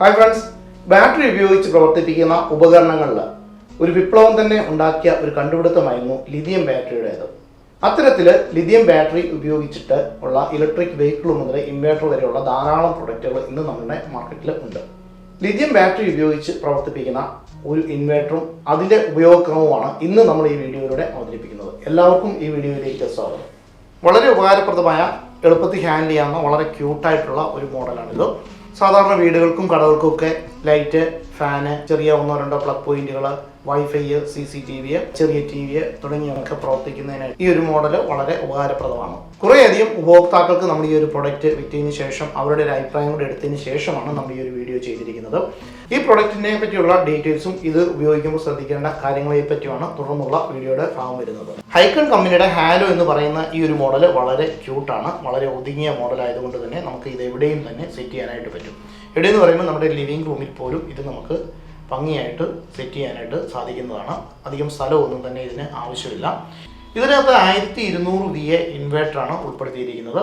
Hi friends battery ഉപയോഗിച്ച് പ്രവർത്തിപ്പിക്കുന്ന ഉപകരണങ്ങളിൽ ഒരു വിപ്ലവം തന്നെ ഉണ്ടാക്കിയ ഒരു കണ്ടുപിടുത്തമായിരുന്നു ലിഥിയം ബാറ്ററിയുടേത് അത്തരത്തിൽ ലിഥിയം ബാറ്ററി ഉപയോഗിച്ചിട്ട് ഉള്ള ഇലക്ട്രിക് വെഹിക്കിൾ മുതൽ ഇൻവേർട്ടർ വരെയുള്ള ധാരാളം പ്രൊഡക്റ്റുകൾ ഇന്ന് നമ്മുടെ മാർക്കറ്റിൽ ഉണ്ട്. ലിഥിയം ബാറ്ററി ഉപയോഗിച്ച് പ്രവർത്തിപ്പിക്കുന്ന ഒരു ഇൻവേർട്ടറും അതിന്റെ ഉപയോഗക്രമവുമാണ് ഇന്ന് നമ്മൾ ഈ വീഡിയോയിലൂടെ അവതരിപ്പിക്കുന്നത്. എല്ലാവർക്കും ഈ വീഡിയോയിലേക്ക് സ്വാഗതം. വളരെ ഉപകാരപ്രദമായ എളുപ്പത്തിൽ ഹാൻഡിൽ ചെയ്യാവുന്ന വളരെ ക്യൂട്ടായിട്ടുള്ള ഒരു മോഡലാണിത് സാധാരണ വീടുകൾക്കും കടകൾക്കും ഒക്കെ ലൈറ്റ് ഫാന് ചെറിയ ഒന്നോ രണ്ടോ പ്ലഗ് പോയിന്റുകൾ WiFi C C T V ചെറിയ ടി വി തുടങ്ങിയവയൊക്കെ പ്രവർത്തിക്കുന്നതിന് ഈ ഒരു മോഡൽ വളരെ ഉപകാരപ്രദമാണ്. കുറേയധികം ഉപഭോക്താക്കൾക്ക് നമ്മൾ ഈ ഒരു പ്രൊഡക്റ്റ് വിറ്റതിന് ശേഷം അവരുടെ ഒരു അഭിപ്രായം കൂടെ എടുത്തതിന് ശേഷമാണ് നമ്മൾ ഈ ഒരു വീഡിയോ ചെയ്തിരിക്കുന്നത്. ഈ പ്രൊഡക്റ്റിനെ പറ്റിയുള്ള ഡീറ്റെയിൽസും ഇത് ഉപയോഗിക്കുമ്പോൾ ശ്രദ്ധിക്കേണ്ട കാര്യങ്ങളെ പറ്റിയാണ് തുടർന്നുള്ള വീഡിയോയുടെ ഭാഗം വരുന്നത്. ഹൈക്കൺ കമ്പനിയുടെ ഹാലോ എന്ന് പറയുന്ന ഈ ഒരു മോഡൽ വളരെ ക്യൂട്ടാണ് വളരെ ഒതുങ്ങിയ മോഡൽ ആയതുകൊണ്ട് തന്നെ നമുക്ക് ഇത് എവിടെയും തന്നെ സെറ്റ് ചെയ്യാനായിട്ട് പറ്റും. എവിടെയെന്ന് പറയുമ്പോൾ നമ്മുടെ ലിവിംഗ് റൂമിൽ പോലും ഇത് നമുക്ക് ഭംഗിയായിട്ട് സെറ്റ് ചെയ്യാനായിട്ട് സാധിക്കുന്നതാണ്. അധികം സ്ഥലമൊന്നും തന്നെ ഇതിന് ആവശ്യമില്ല. ഇതിനകത്ത് ആയിരത്തി ഇരുന്നൂറ് വി എ ഇൻവേർട്ടറാണ് ഉൾപ്പെടുത്തിയിരിക്കുന്നത്.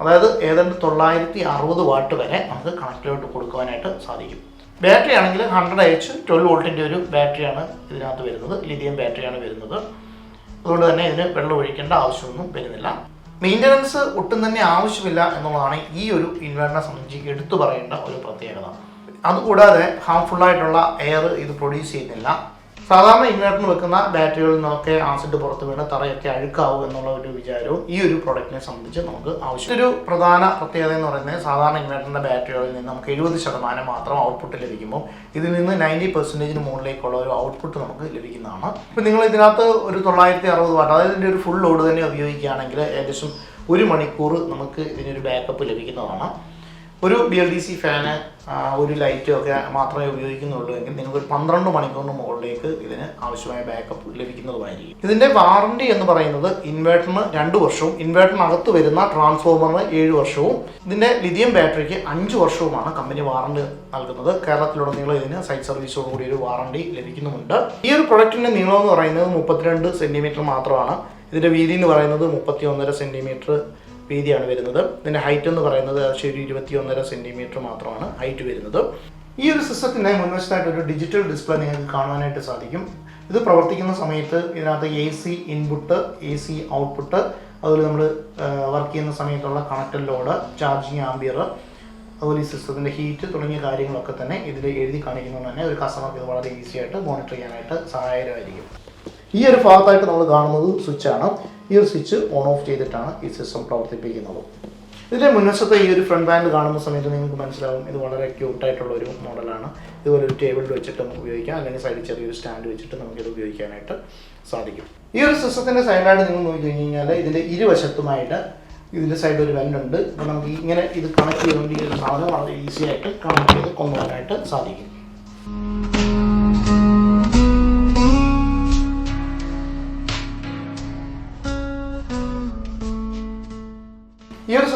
അതായത് ഏതാണ്ട് തൊള്ളായിരത്തി അറുപത് വാട്ട് വരെ നമുക്ക് കണക്റ്റിലോട്ട് കൊടുക്കുവാനായിട്ട് സാധിക്കും. ബാറ്ററി ആണെങ്കിൽ ഹൺഡ്രഡ് എച്ച് ട്വൽവ് വോൾട്ടിന്റെ ഒരു ബാറ്ററിയാണ് ഇതിനകത്ത് വരുന്നത്. ലിഥിയം ബാറ്ററിയാണ് വരുന്നത്. അതുകൊണ്ട് തന്നെ ഇതിന് വെള്ളം ഒഴിക്കേണ്ട ആവശ്യമൊന്നും വരുന്നില്ല. മെയിന്റനൻസ് ഒട്ടും തന്നെ ആവശ്യമില്ല എന്നുള്ളതാണ് ഈ ഒരു ഇൻവേർട്ടറിനെ സംബന്ധിച്ച് എടുത്തു പറയേണ്ട ഒരു പ്രത്യേകത. അതുകൂടാതെ ഹാംഫുള്ളായിട്ടുള്ള എയർ ഇത് പ്രൊഡ്യൂസ് ചെയ്യുന്നില്ല. സാധാരണ ഇൻവേർട്ടറിന് വെക്കുന്ന ബാറ്ററികളിൽ നിന്നൊക്കെ ആസിഡ് പുറത്ത് വീണ് തറയൊക്കെ അഴുക്കാവും എന്നുള്ള ഒരു വിചാരവും ഈ ഒരു പ്രോഡക്റ്റിനെ സംബന്ധിച്ച് നമുക്ക് ആവശ്യം. ഒരു പ്രധാന പ്രത്യേകത എന്ന് പറയുന്നത് സാധാരണ ഇൻവേർട്ടറിന്റെ ബാറ്ററികളിൽ നിന്ന് നമുക്ക് എഴുപത് ശതമാനം മാത്രം ഔട്ട്പുട്ട് ലഭിക്കുമ്പോൾ ഇതിൽ നിന്ന് നയന്റി പെർസെന്റേജിന് മുകളിലേക്കുള്ള ഒരു ഔട്ട്പുട്ട് നമുക്ക് ലഭിക്കുന്നതാണ്. ഇപ്പം നിങ്ങൾ ഇതിനകത്ത് ഒരു തൊള്ളായിരത്തി അറുപത് വാട്ട് അതായത് ഇതിന്റെ ഒരു ഫുൾ ലോഡ് തന്നെ ഉപയോഗിക്കുകയാണെങ്കിൽ ഏകദേശം ഒരു മണിക്കൂർ നമുക്ക് ഇതിനൊരു ബാക്കപ്പ് ലഭിക്കുന്നതാണ്. ഒരു B L D C fan ഒരു ലൈറ്റോ ഒക്കെ മാത്രമേ ഉപയോഗിക്കുന്നുള്ളൂ എങ്കിൽ നിങ്ങൾക്ക് ഒരു പന്ത്രണ്ട് മണിക്കൂറിന് മുകളിലേക്ക് ഇതിന് ആവശ്യമായ ബാക്കപ്പ് ലഭിക്കുന്നതുമായിരിക്കും. ഇതിന്റെ വാറണ്ടി എന്ന് പറയുന്നത് ഇൻവേർട്ടറിന് രണ്ട് വർഷവും ഇൻവേർട്ടറിനകത്ത് വരുന്ന ട്രാൻസ്ഫോമറിന് ഏഴ് വർഷവും ഇതിന്റെ ലിഥിയം ബാറ്ററിക്ക് അഞ്ച് വർഷവുമാണ് കമ്പനി വാറണ്ടി നൽകുന്നത്. കേരളത്തിലുടനീളം ഇതിന് സൈറ്റ് സർവീസോട് കൂടി ഒരു വാറണ്ടി ലഭിക്കുന്നുമുണ്ട്. ഈ ഒരു പ്രൊഡക്റ്റിന്റെ നീളം എന്ന് പറയുന്നത് മുപ്പത്തിരണ്ട് സെന്റിമീറ്റർ മാത്രമാണ്. ഇതിന്റെ വീതി എന്ന് പറയുന്നത് മുപ്പത്തി ഒന്നര സെന്റിമീറ്റർ വീതിയാണ് വരുന്നത്. ഇതിന്റെ ഹൈറ്റ് എന്ന് പറയുന്നത് ഒരു ഇരുപത്തി ഒന്നര സെന്റിമീറ്റർ മാത്രമാണ് ഹൈറ്റ് വരുന്നത്. ഈ ഒരു സിസ്റ്റത്തിന്റെ മുൻവശത്തായിട്ട് ഒരു ഡിജിറ്റൽ ഡിസ്പ്ലേ നിങ്ങൾക്ക് കാണുവാനായിട്ട് സാധിക്കും. ഇത് പ്രവർത്തിക്കുന്ന സമയത്ത് ഇതിനകത്ത് A C input A C output അതുപോലെ നമ്മൾ വർക്ക് ചെയ്യുന്ന സമയത്തുള്ള കണക്റ്റഡ് ലോഡ് ചാർജിങ് ആംബിയർ അതുപോലെ ഈ സിസ്റ്റത്തിന്റെ ഹീറ്റ് തുടങ്ങിയ കാര്യങ്ങളൊക്കെ തന്നെ ഇതിൽ എഴുതി കാണിക്കുന്നത് തന്നെ ഒരു കസ്റ്റമർക്ക് ഇത് വളരെ ഈസി ആയിട്ട് മോണിറ്റർ ചെയ്യാനായിട്ട് സഹായകരമായിരിക്കും. ഈ ഒരു ഭാഗത്തായിട്ട് നമ്മൾ കാണുന്നത് സ്വിച്ച് ആണ്. ഈ ഒരു സ്വിച്ച് ഓൺ ഓഫ് ചെയ്തിട്ടാണ് ഈ സിസ്റ്റം പ്രവർത്തിപ്പിക്കുന്നത്. ഇതിന്റെ മുൻവശത്തെ ഈ ഒരു ഫ്രണ്ട് ബാൻഡ് കാണുന്ന സമയത്ത് നിങ്ങൾക്ക് മനസ്സിലാവും ഇത് വളരെ ക്യൂട്ടായിട്ടുള്ള ഒരു മോഡലാണ് ഇതുപോലെ ഒരു ടേബിളിൽ വെച്ചിട്ട് നമുക്ക് ഉപയോഗിക്കാം. അല്ലെങ്കിൽ സൈഡിൽ ചെറിയൊരു സ്റ്റാൻഡ് വെച്ചിട്ട് നമുക്ക് നമുക്കിത് ഉപയോഗിക്കാനായിട്ട് സാധിക്കും. ഈ ഒരു സിസ്റ്റത്തിന്റെ സൈഡായിട്ട് നിങ്ങൾ നോക്കി കഴിഞ്ഞ് കഴിഞ്ഞാൽ ഇതിന്റെ ഇരുവശത്തുമായിട്ട് ഇതിന്റെ സൈഡിൽ ഒരു വെല്ലുണ്ട് അപ്പോൾ നമുക്ക് ഇങ്ങനെ ഇത് കണക്ട് ചെയ്യാൻ വേണ്ടി ഈ ഒരു സാധനം വളരെ ഈസി ആയിട്ട് കണക്ട് ചെയ്ത് കൊണ്ടുപോകാനായിട്ട് സാധിക്കും.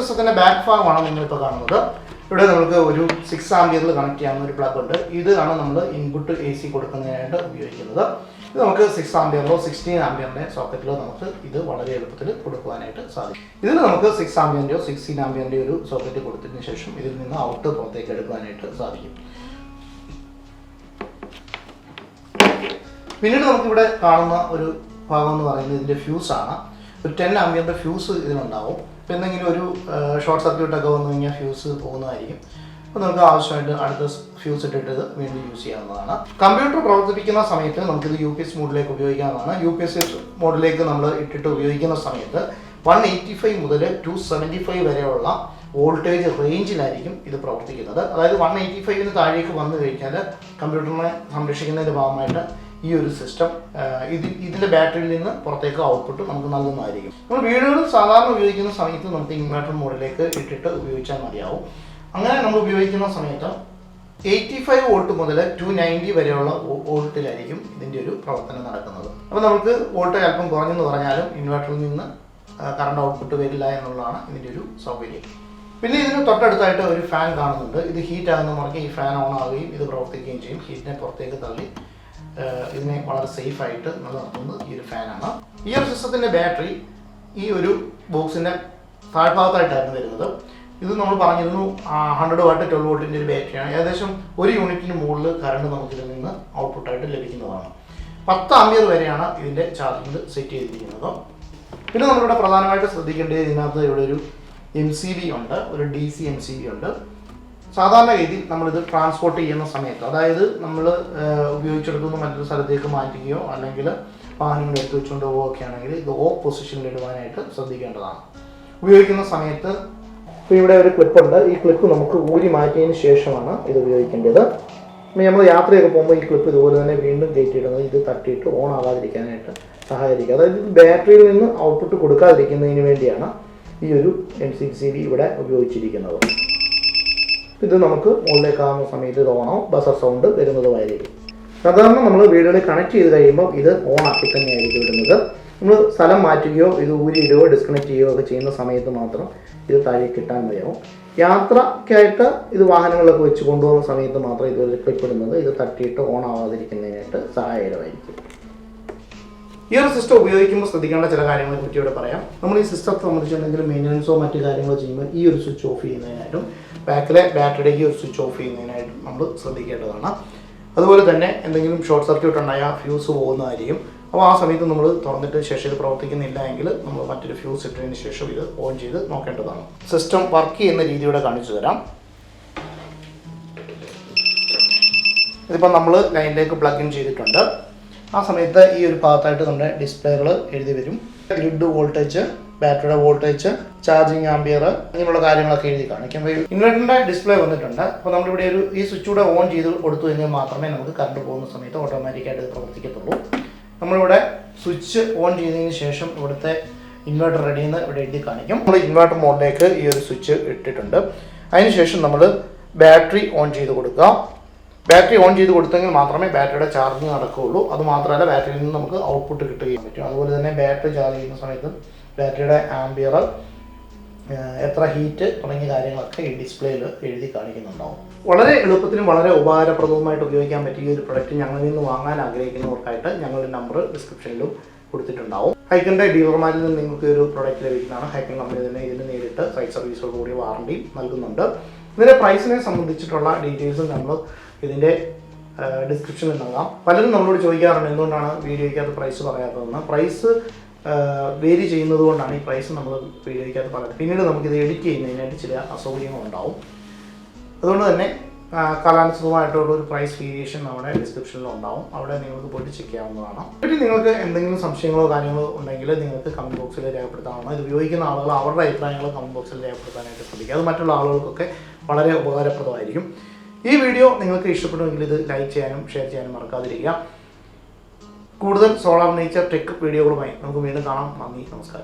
സിസ്റ്റത്തിന്റെ ബാക്ക് ഭാഗമാണ് നിങ്ങളിപ്പോൾ കാണുന്നത്. ഇവിടെ നമുക്ക് ഒരു സിക്സ് ആംബിയറിൽ കണക്ട് ചെയ്യാവുന്ന ഒരു പ്ലഗ് ഉണ്ട്. ഇതാണ് നമ്മൾ ഇൻപുട്ട് എ സി കൊടുക്കുന്നതിനായിട്ട് ഉപയോഗിക്കുന്നത്. ഇത് നമുക്ക് സിക്സ് ആംബിയറിലോ സിക്സ്റ്റീൻ ആംബിയറിന്റെ സോക്കറ്റിലോ നമുക്ക് ഇത് വളരെ എളുപ്പത്തിൽ കൊടുക്കുവാനായിട്ട് സാധിക്കും. ഇതിൽ നമുക്ക് സിക്സ് ആംബിയറിന്റെയോ സിക്സ്റ്റീൻ ആംബിയറിന്റെയോ ഒരു സോക്കറ്റ് കൊടുത്തതിന് ശേഷം ഇതിൽ നിന്ന് ഔട്ട് പുറത്തേക്ക് എടുക്കുവാനായിട്ട് സാധിക്കും. പിന്നീട് നമുക്കിവിടെ കാണുന്ന ഒരു ഭാഗം എന്ന് പറയുന്നത് ഇതിന്റെ ഫ്യൂസാണ് ഒരു ടെൻ ആംബിയറിന്റെ ഫ്യൂസ് ഇതിനുണ്ടാവും. അപ്പോൾ എന്തെങ്കിലും ഒരു ഷോർട്ട് സർക്യൂട്ട് ഒക്കെ വന്നു കഴിഞ്ഞാൽ ഫ്യൂസ് പോകുന്നതായിരിക്കും. അപ്പോൾ നമുക്ക് ആവശ്യമായിട്ട് അടുത്ത ഫ്യൂസ് ഇട്ടിട്ട് വീണ്ടും യൂസ് ചെയ്യാവുന്നതാണ്. കമ്പ്യൂട്ടർ പ്രവർത്തിപ്പിക്കുന്ന സമയത്ത് നമുക്കിത് യു പി എസ് മോഡിലേക്ക് ഉപയോഗിക്കാവുന്നതാണ്. യു പി എസ് മോഡിലേക്ക് നമ്മൾ ഇട്ടിട്ട് ഉപയോഗിക്കുന്ന സമയത്ത് വൺ എയ്റ്റി ഫൈവ് മുതൽ ടു സെവന്റി ഫൈവ് വരെയുള്ള വോൾട്ടേജ് റേഞ്ചിലായിരിക്കും ഇത് പ്രവർത്തിക്കുന്നത്. അതായത് വൺ എയ്റ്റി ഫൈവിന് താഴേക്ക് വന്നു കഴിഞ്ഞാൽ കമ്പ്യൂട്ടറിനെ സംരക്ഷിക്കുന്നതിന്റെ ഭാഗമായിട്ട് ഈ ഒരു സിസ്റ്റം ഇത് ഇതിന്റെ ബാറ്ററിയിൽ നിന്ന് പുറത്തേക്ക് ഔട്ട്പുട്ട് നമുക്ക് നൽകുന്നതായിരിക്കും. നമ്മൾ വീടുകളിൽ സാധാരണ ഉപയോഗിക്കുന്ന സമയത്ത് നമുക്ക് ഇൻവെർട്ടർ മോഡിലേക്ക് ഇട്ടിട്ട് ഉപയോഗിച്ചാൽ മതിയാവും. അങ്ങനെ നമ്മൾ ഉപയോഗിക്കുന്ന സമയത്ത് എയ്റ്റി ഫൈവ് വോൾട്ട് മുതൽ ടു നയന്റി വരെയുള്ള വോൾട്ടിലായിരിക്കും ഇതിന്റെ ഒരു പ്രവർത്തനം നടക്കുന്നത്. അപ്പോൾ നമുക്ക് വോൾട്ട് അല്പം കുറഞ്ഞെന്ന് പറഞ്ഞാലും ഇൻവെർട്ടറിൽ നിന്ന് കറണ്ട് ഔട്ട്പുട്ട് വരില്ല എന്നുള്ളതാണ് ഇതിന്റെ ഒരു സൗകര്യം. പിന്നെ ഇതിന് തൊട്ടടുത്തായിട്ട് ഒരു ഫാൻ കാണുന്നുണ്ട്. ഇത് ഹീറ്റ് ആകുന്ന മുറയ്ക്ക് ഈ ഫാൻ ഓൺ ആവുകയും ഇത് പ്രവർത്തിക്കുകയും ചെയ്യും. ഹീറ്റിനെ പുറത്തേക്ക് തള്ളി ഇതിനെ വളരെ സേഫ് ആയിട്ട് നിലനിർത്തുന്നത് ഈ ഒരു ഫാനാണ് ഈ ഒരു സിസ്റ്റത്തിന്റെ ബാറ്ററി ഈ ഒരു ബോക്സിന്റെ താഴ്ഭാഗത്തായിട്ടായിരുന്നു വരുന്നത്. ഇത് നമ്മൾ പറഞ്ഞിരുന്നു ഹൺഡ്രഡ് വാട്ട് ട്വൽവ് വോട്ടിന്റെ ഒരു ബാറ്ററിയാണ് ഏകദേശം ഒരു യൂണിറ്റിന് മുകളിൽ കറണ്ട് നമുക്ക് ഇതിൽ നിന്ന് ഔട്ട്പുട്ടായിട്ട് ലഭിക്കുന്നതാണ്. പത്ത് അമ്പിയർ വരെയാണ് ഇതിന്റെ ചാർജിങ് സെറ്റ് ചെയ്തിരിക്കുന്നത്. പിന്നെ നമ്മളിവിടെ പ്രധാനമായിട്ട് ശ്രദ്ധിക്കേണ്ടത് ഇതിനകത്ത് ഇവിടെ ഒരു എം സി ബി ഉണ്ട് ഒരു D C M C B ഉണ്ട്. സാധാരണ രീതിയിൽ നമ്മളിത് ട്രാൻസ്പോർട്ട് ചെയ്യുന്ന സമയത്ത്. അതായത് നമ്മൾ ഉപയോഗിച്ചെടുക്കുന്ന മറ്റൊരു സ്ഥലത്തേക്ക് മാറ്റുകയോ അല്ലെങ്കിൽ വാഹനങ്ങൾ എടുത്ത് വെച്ചുകൊണ്ട് പോവുകയൊക്കെ ആണെങ്കിൽ ഇത് ഓ പൊസിഷനിൽ ഇടുവാനായിട്ട് ശ്രദ്ധിക്കേണ്ടതാണ്. ഉപയോഗിക്കുന്ന സമയത്ത് ഇപ്പോൾ ഇവിടെ ഒരു ക്ലിപ്പുണ്ട് ഈ ക്ലിപ്പ് നമുക്ക് ഊരി മാറ്റിയതിന് ശേഷമാണ് ഇത് ഉപയോഗിക്കേണ്ടത്. നമ്മൾ യാത്രയൊക്കെ പോകുമ്പോൾ ഈ ക്ലിപ്പ് ഇതുപോലെ തന്നെ വീണ്ടും കയറ്റിയിടുന്നത് ഇത് തട്ടിയിട്ട് ഓൺ ആവാതിരിക്കാനായിട്ട് സഹായിക്കും. അതായത് ഇത് ബാറ്ററിയിൽ നിന്ന് ഔട്ട്പുട്ട് കൊടുക്കാതിരിക്കുന്നതിന് വേണ്ടിയാണ് ഈ ഒരു എം സി സി ബി ഇവിടെ ഉപയോഗിച്ചിരിക്കുന്നത്. ഇത് നമുക്ക് മുകളിലേക്കാവുന്ന സമയത്ത് ഇത് ഓണോ ബസർ സൗണ്ട് വരുന്നതുമായിരിക്കും സാധാരണ നമ്മൾ വീടുകളിൽ കണക്ട് ചെയ്ത് കഴിയുമ്പോൾ ഇത് ഓൺ ആക്കി തന്നെയായിരിക്കും ഇടുന്നത്. നമ്മൾ സ്ഥലം മാറ്റുകയോ ഇത് ഊരിയിടുകയോ ഡിസ്കണക്ട് ചെയ്യുകയോ ഒക്കെ ചെയ്യുന്ന സമയത്ത് മാത്രം ഇത് താഴെ കിട്ടാൻ മതിയാവും. യാത്രയ്ക്കായിട്ട് ഇത് വാഹനങ്ങളൊക്കെ വെച്ച് കൊണ്ടുപോകുന്ന സമയത്ത് മാത്രം ഇത് ക്ലിപ്പ് ഇടുന്നത് ഇത് തട്ടിയിട്ട് ഓൺ ആവാതിരിക്കുന്നതിനായിട്ട് സഹായകരമായിരിക്കും. ഈ ഒരു സിസ്റ്റം ഉപയോഗിക്കുമ്പോൾ ശ്രദ്ധിക്കേണ്ട ചില കാര്യങ്ങളെ പറ്റി ഇവിടെ പറയാം. നമ്മൾ ഈ സിസ്റ്റത്തെ സംബന്ധിച്ചിട്ടുണ്ടെങ്കിൽ മെയിന്റനൻസോ മറ്റു കാര്യങ്ങളോ ചെയ്യുമ്പോൾ ഈ ഒരു സ്വിച്ച് ഓഫ് ചെയ്യുന്നതിനായിട്ടും ബാക്കിലെ ബാറ്ററിയിലേക്ക് ഒരു സ്വിച്ച് ഓഫ് ചെയ്യുന്നതിനായിട്ടും നമ്മൾ ശ്രദ്ധിക്കേണ്ടതാണ്. അതുപോലെ തന്നെ എന്തെങ്കിലും ഷോർട്ട് സർക്യൂട്ട് ഉണ്ടായാൽ ഫ്യൂസ് പോകുന്നതായിരിക്കും. അപ്പോൾ ആ സമയത്ത് നമ്മൾ തുറന്നിട്ട് ശേഷം ഇത് പ്രവർത്തിക്കുന്നില്ല എങ്കിൽ നമ്മൾ മറ്റൊരു ഫ്യൂസ് ഇട്ടതിന് ശേഷം ഇത് ഓൺ ചെയ്ത് നോക്കേണ്ടതാണ്. സിസ്റ്റം വർക്ക് ചെയ്യുന്ന രീതിയുടെ കാണിച്ചു തരാം. ഇതിപ്പോൾ നമ്മൾ ലൈനിലേക്ക് പ്ലഗ് ഇൻ ചെയ്തിട്ടുണ്ട്. ആ സമയത്ത് ഈ ഒരു ഭാഗത്തായിട്ട് നമ്മുടെ ഡിസ്പ്ലേകൾ എഴുതി വരും. ഗ്രിഡ് വോൾട്ടേജ് ബാറ്ററിയുടെ വോൾട്ടേജ് ചാർജിങ് ആംബിയർ ഇങ്ങനെയുള്ള കാര്യങ്ങളൊക്കെ എഴുതി കാണിക്കും. അപ്പോൾ ഇൻവെർട്ടറിന്റെ ഡിസ്പ്ലേ വന്നിട്ടുണ്ട്. അപ്പോൾ നമ്മളിവിടെ ഒരു ഈ സ്വിച്ച് കൂടെ ഓൺ ചെയ്ത് കൊടുത്തു കഴിഞ്ഞാൽ മാത്രമേ നമുക്ക് കറണ്ട് പോകുന്ന സമയത്ത് ഓട്ടോമാറ്റിക്കായിട്ട് ഇത് പ്രവർത്തിക്കത്തുള്ളൂ. നമ്മളിവിടെ സ്വിച്ച് ഓൺ ചെയ്തതിന് ശേഷം ഇവിടുത്തെ ഇൻവെർട്ടർ റെഡി എന്ന് ഇവിടെ എഴുതി കാണിക്കും. നമ്മൾ ഇൻവെർട്ടർ മോഡിലേക്ക് ഈ ഒരു സ്വിച്ച് ഇട്ടിട്ടുണ്ട്. അതിനുശേഷം നമ്മൾ ബാറ്ററി ഓൺ ചെയ്ത് കൊടുക്കുക. ബാറ്ററി ഓൺ ചെയ്ത് കൊടുത്തെങ്കിൽ മാത്രമേ ബാറ്ററിയുടെ ചാർജിങ് നടക്കുകയുള്ളൂ. അത് മാത്രമല്ല ബാറ്ററിയിൽ നിന്ന് നമുക്ക് ഔട്ട്പുട്ട് കിട്ടുകയും പറ്റും. അതുപോലെ തന്നെ ബാറ്ററി ചാർജ് ചെയ്യുന്ന സമയത്ത് ബാറ്ററിയുടെ ആംബിയർ എത്ര ഹീറ്റ് തുടങ്ങിയ കാര്യങ്ങളൊക്കെ ഈ ഡിസ്പ്ലേയിൽ എഴുതി കാണിക്കുന്നുണ്ടാവും. വളരെ എളുപ്പത്തിനും വളരെ ഉപകാരപ്രദവുമായിട്ട് ഉപയോഗിക്കാൻ പറ്റിയ ഒരു പ്രൊഡക്റ്റ് ഞങ്ങളിൽ നിന്ന് വാങ്ങാൻ ആഗ്രഹിക്കുന്നവർക്കായിട്ട് ഞങ്ങളുടെ നമ്പർ ഡിസ്ക്രിപ്ഷനിലും കൊടുത്തിട്ടുണ്ടാവും. ഹൈക്കന്റെ ഡീലർമാരിൽ നിന്ന് നിങ്ങൾക്ക് ഒരു പ്രൊഡക്റ്റ് ലഭിക്കുന്നതാണ്. ഹൈക്കൻ കമ്പനി തന്നെ ഇതിന് നേരിട്ട് സൈറ്റ് സർവീസോട് കൂടി വാറണ്ടി നൽകുന്നുണ്ട്. ഇതിന്റെ പ്രൈസിനെ സംബന്ധിച്ചിട്ടുള്ള ഡീറ്റെയിൽസും നമ്മൾ ഇതിന്റെ ഡിസ്ക്രിപ്ഷനിൽ നൽകാം പലരും നമ്മളോട് ചോദിക്കാറുണ്ട് എന്തുകൊണ്ടാണ് വീഡിയോയ്ക്കകത്ത് പ്രൈസ് പറയാത്തതെന്ന്. പ്രൈസ് വേരി ചെയ്യുന്നത് കൊണ്ടാണ് ഈ പ്രൈസ് നമ്മൾ വീഡിയോയ്ക്കകത്ത് പറയുന്നത്. പിന്നീട് നമുക്കിത് എഡിറ്റ് ചെയ്യുന്നതിനായിട്ട് ചില അസൗകര്യങ്ങളുണ്ടാവും അതുകൊണ്ട് തന്നെ കാലാനുസൃതമായിട്ടുള്ള ഒരു പ്രൈസ് വേരിയേഷൻ നമ്മുടെ ഡിസ്ക്രിപ്ഷനിൽ ഉണ്ടാവും. അവിടെ നിങ്ങൾക്ക് പോയിട്ട് ചെക്ക് ചെയ്യാവുന്നതാണ്. പിന്നെ നിങ്ങൾക്ക് എന്തെങ്കിലും സംശയങ്ങളോ കാര്യങ്ങളോ ഉണ്ടെങ്കിൽ നിങ്ങൾക്ക് കമന്റ് ബോക്സിൽ രേഖപ്പെടുത്താവുന്ന ഇത് ഉപയോഗിക്കുന്ന ആളുകൾ അവരുടെ അഭിപ്രായങ്ങൾ കമന്റ് ബോക്സിൽ രേഖപ്പെടുത്താനായിട്ട് ശ്രദ്ധിക്കുക. അത് മറ്റുള്ള ആളുകൾക്കൊക്കെ വളരെ ഉപകാരപ്രദമായിരിക്കും. ഈ വീഡിയോ നിങ്ങൾക്ക് ഇഷ്ടപ്പെടുമെങ്കിൽ ഇത് ലൈക്ക് ചെയ്യാനും ഷെയർ ചെയ്യാനും മറക്കാതിരിക്കുക. കൂടുതൽ സോളാർ നേച്ചർ ടെക് വീഡിയോകളുമായി നമുക്ക് വീണ്ടും കാണാം. നന്ദി നമസ്കാരം.